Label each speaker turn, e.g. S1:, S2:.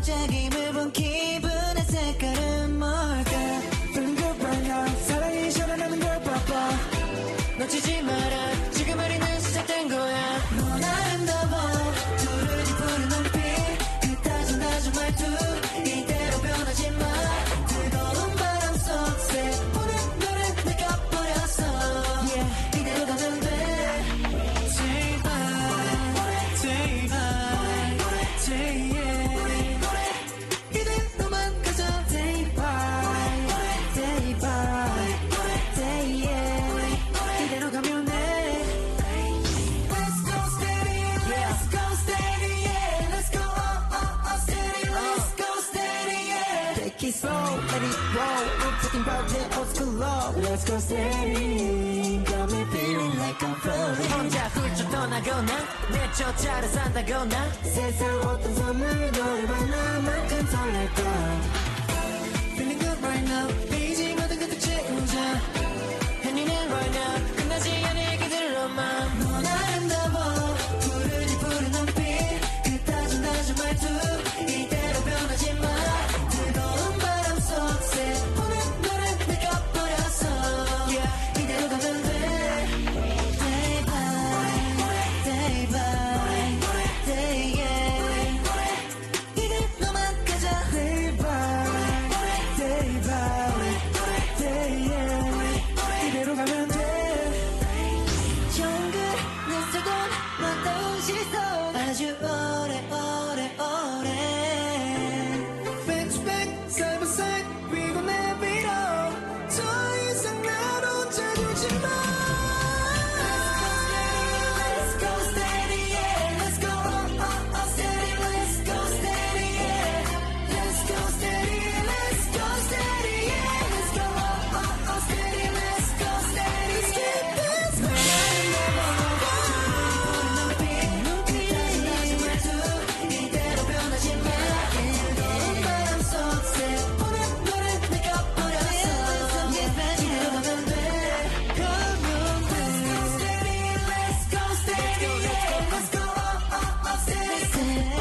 S1: 반짝임을 본 기분의 색깔은
S2: it slow, let it roll. We're talking about the old school love. Let's go steady. Got me feeling like I'm floating.
S1: 혼자 훌쩍 떠나거나 내 쫓아를 산다거나
S2: 세상 어떤 선물 너를 만나만큼 설렐까.
S1: Feeling good right now. said